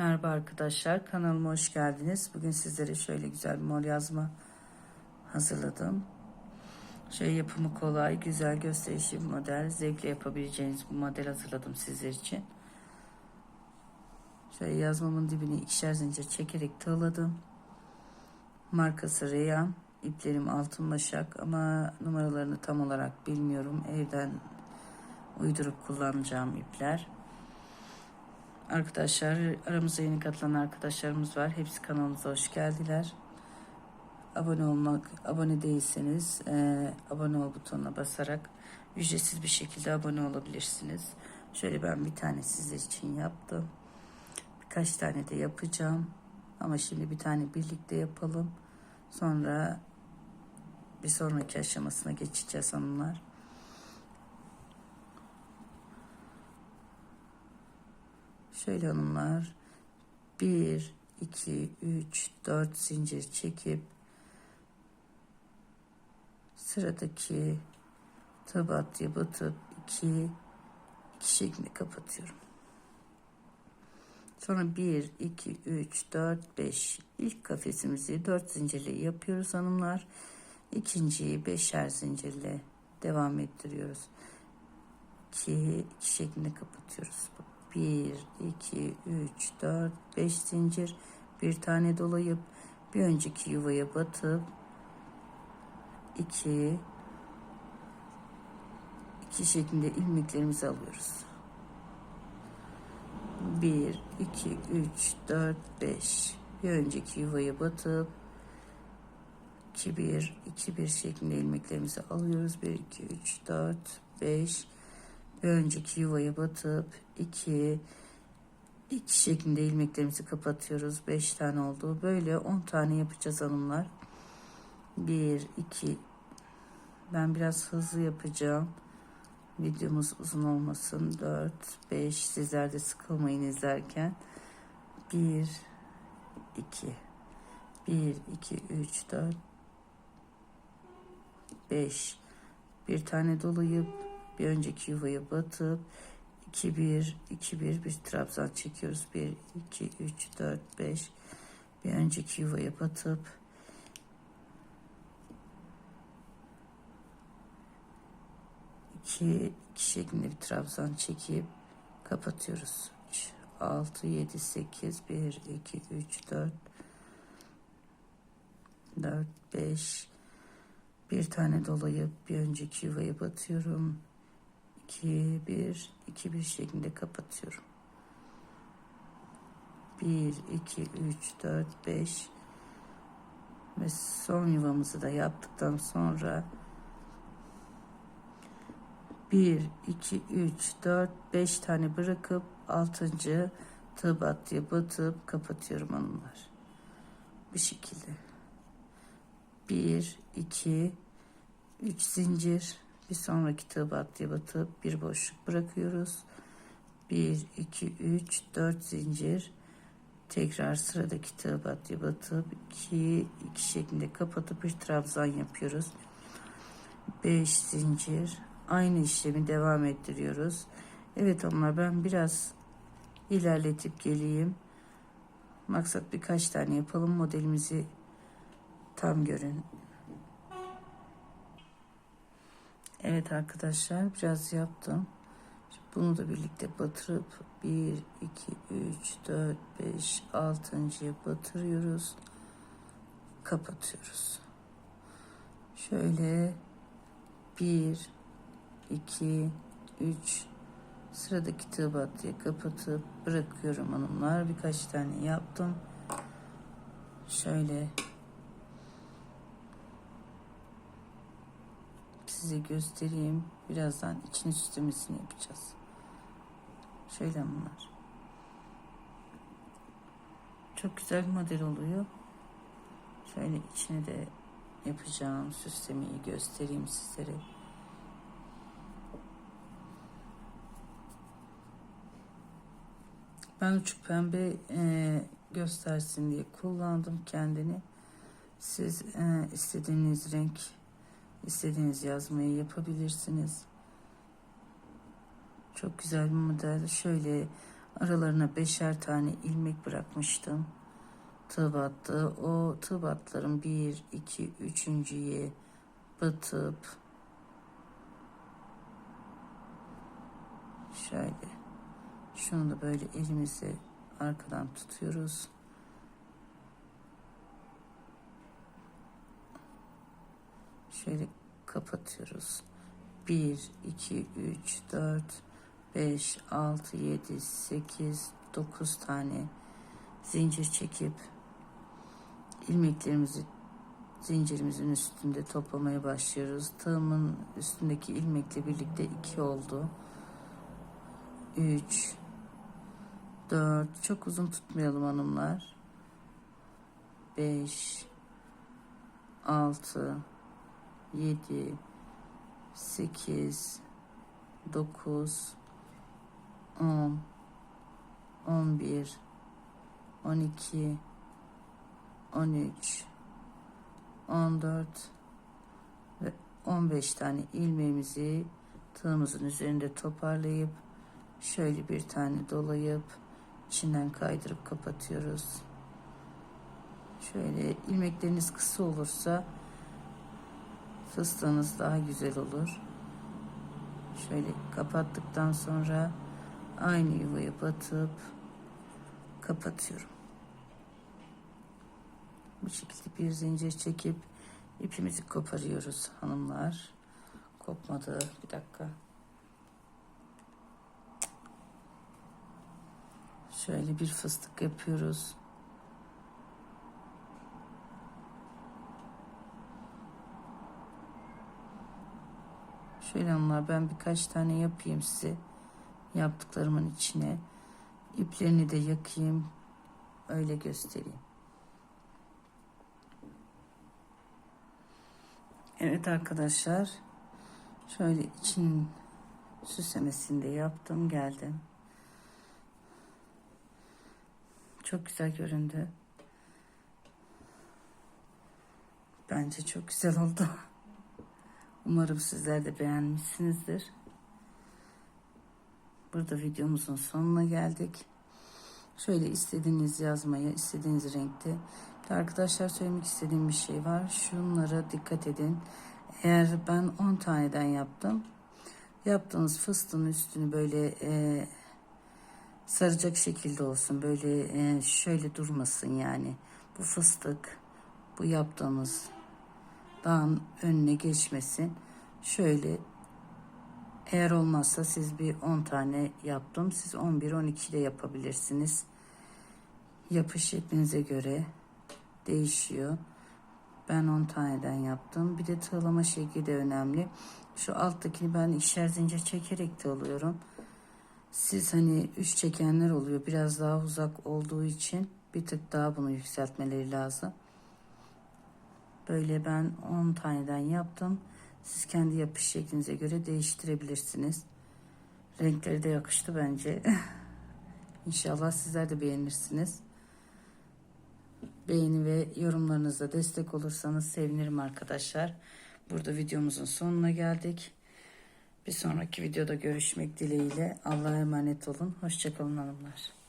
Merhaba arkadaşlar kanalıma hoş geldiniz. Bugün sizlere şöyle güzel bir mor yazma hazırladım. Şöyle yapımı kolay, güzel gösterişli bir model. Zevkle yapabileceğiniz bu model hazırladım sizler için. Şöyle yazmamın dibini ikişer zincir çekerek tığladım. Markası Reyhan. İplerim altın başak ama numaralarını tam olarak bilmiyorum. Evden uydurup kullanacağım ipler. Arkadaşlar aramıza yeni katılan arkadaşlarımız var. Hepsi kanalımıza hoş geldiler. Abone olmak, abone değilseniz e, abone ol butonuna basarak ücretsiz bir şekilde abone olabilirsiniz. Şöyle ben bir tane sizler için yaptım. Birkaç tane de yapacağım. Ama şimdi bir tane birlikte yapalım. Sonra bir sonraki aşamasına geçeceğiz hanımlar. Şöyle hanımlar 1 2 3 4 zincir çekip sıradaki tabatya batıp 2 2 şeklinde kapatıyorum. Sonra 1 2 3 4 5 ilk kafesimizi 4 zincirle yapıyoruz hanımlar. İkinciyi beşer zincirle devam ettiriyoruz. 2 2 şeklinde kapatıyoruz. 1 2 3 4 5 zincir bir tane dolayıp bir önceki yuvaya batıp 2 2 şeklinde ilmeklerimizi alıyoruz. 1 2 3 4 5 bir önceki yuvaya batıp 2 1 2 1 şeklinde ilmeklerimizi alıyoruz. 1 2 3 4 5 önceki yuvaya batıp 2 2 şeklinde ilmeklerimizi kapatıyoruz. 5 tane oldu. Böyle 10 tane yapacağız hanımlar. 1 2 ben biraz hızlı yapacağım. Videomuz uzun olmasın. 4 5 sizler de sıkılmayın izlerken. 1 2 1 2 3 4 5 bir tane dolayıp bir önceki yuvaya batıp 2 1 2 1 bir trabzan çekiyoruz. 1 2 3 4 5 bir önceki yuvaya batıp iki, iki şeklinde bir trabzan çekip kapatıyoruz. 3 6 7 8 1 2 3 4 4 5 bir tane dolayıp bir önceki yuvaya batıyorum 2 1 2 1 şeklinde kapatıyorum. 1 2 3 4 5 ve son yuvamızı da yaptıktan sonra 1 2 3 4 5 tane bırakıp 6. tığ battıya batıp kapatıyorum hanımlar. Bu şekilde. 1 2 3 zincir bir sonraki tığ battıya batıp bir boşluk bırakıyoruz. 1 2 3 4 zincir. Tekrar sıradaki tığ battıya batıp 2 2 şeklinde kapatıp bir trabzan yapıyoruz. 5 zincir. Aynı işlemi devam ettiriyoruz. Evet onlar ben biraz ilerletip geleyim. Maksat birkaç tane yapalım modelimizi tam görün Evet arkadaşlar biraz yaptım. Şimdi bunu da birlikte batırıp 1, 2, 3, 4, 5, 6.ya batırıyoruz. Kapatıyoruz. Şöyle 1, 2, 3 sıradaki tığ battıya kapatıp bırakıyorum hanımlar. Birkaç tane yaptım. Şöyle size göstereyim. Birazdan içini süslemesini yapacağız. Şöyle bunlar. Çok güzel bir model oluyor. Şöyle içini de yapacağım. Süslemeyi göstereyim sizlere. Ben uçuk pembe e, göstersin diye kullandım kendini. Siz e, istediğiniz renk İstediğiniz yazmayı yapabilirsiniz. Çok güzel bir model. Şöyle Aralarına beşer tane ilmek bırakmıştım. Tığ battı. O tığ batların bir, iki, üçüncüye batıp şöyle şunu da böyle elimizi arkadan tutuyoruz. Şöyle kapatıyoruz. 1, 2, 3, 4, 5, 6, 7, 8, 9 tane zincir çekip ilmeklerimizi zincirimizin üstünde toplamaya başlıyoruz. Tığımın üstündeki ilmekle birlikte 2 oldu. 3 4 çok uzun tutmayalım hanımlar. 5 6 7 8 9 10 11 12 13 14 ve 15 tane ilmeğimizi tığımızın üzerinde toparlayıp şöyle bir tane dolayıp içinden kaydırıp kapatıyoruz. Şöyle ilmekleriniz kısa olursa fıstığınız daha güzel olur. Şöyle kapattıktan sonra aynı yuvaya batıp kapatıyorum. Bu şekilde bir zincir çekip ipimizi koparıyoruz hanımlar. Kopmadı. Bir dakika. Şöyle bir fıstık yapıyoruz. Şöyle hanımlar ben birkaç tane yapayım size. Yaptıklarımın içine. İplerini de yakayım. Öyle göstereyim. Evet arkadaşlar. Şöyle için süslemesini de yaptım geldim. Çok güzel göründü. Bence çok güzel oldu. Umarım sizler de beğenmişsinizdir. Burada videomuzun sonuna geldik. Şöyle istediğiniz yazmaya, istediğiniz renkte. Bir arkadaşlar söylemek istediğim bir şey var. Şunlara dikkat edin. Eğer ben 10 taneden yaptım. Yaptığınız fıstığın üstünü böyle e, saracak şekilde olsun. Böyle e, şöyle durmasın yani. Bu fıstık, bu yaptığımız dağın önüne geçmesin. Şöyle eğer olmazsa siz bir 10 tane yaptım. Siz 11-12 de yapabilirsiniz. Yapış şeklinize göre değişiyor. Ben 10 taneden yaptım. Bir de tığlama şekli de önemli. Şu alttakini ben ikişer zincir çekerek de alıyorum. Siz hani üç çekenler oluyor. Biraz daha uzak olduğu için bir tık daha bunu yükseltmeleri lazım. Böyle ben 10 taneden yaptım. Siz kendi yapış şeklinize göre değiştirebilirsiniz. Renkleri de yakıştı bence. İnşallah sizler de beğenirsiniz. Beğeni ve yorumlarınızla destek olursanız sevinirim arkadaşlar. Burada videomuzun sonuna geldik. Bir sonraki videoda görüşmek dileğiyle. Allah'a emanet olun. Hoşçakalın hanımlar.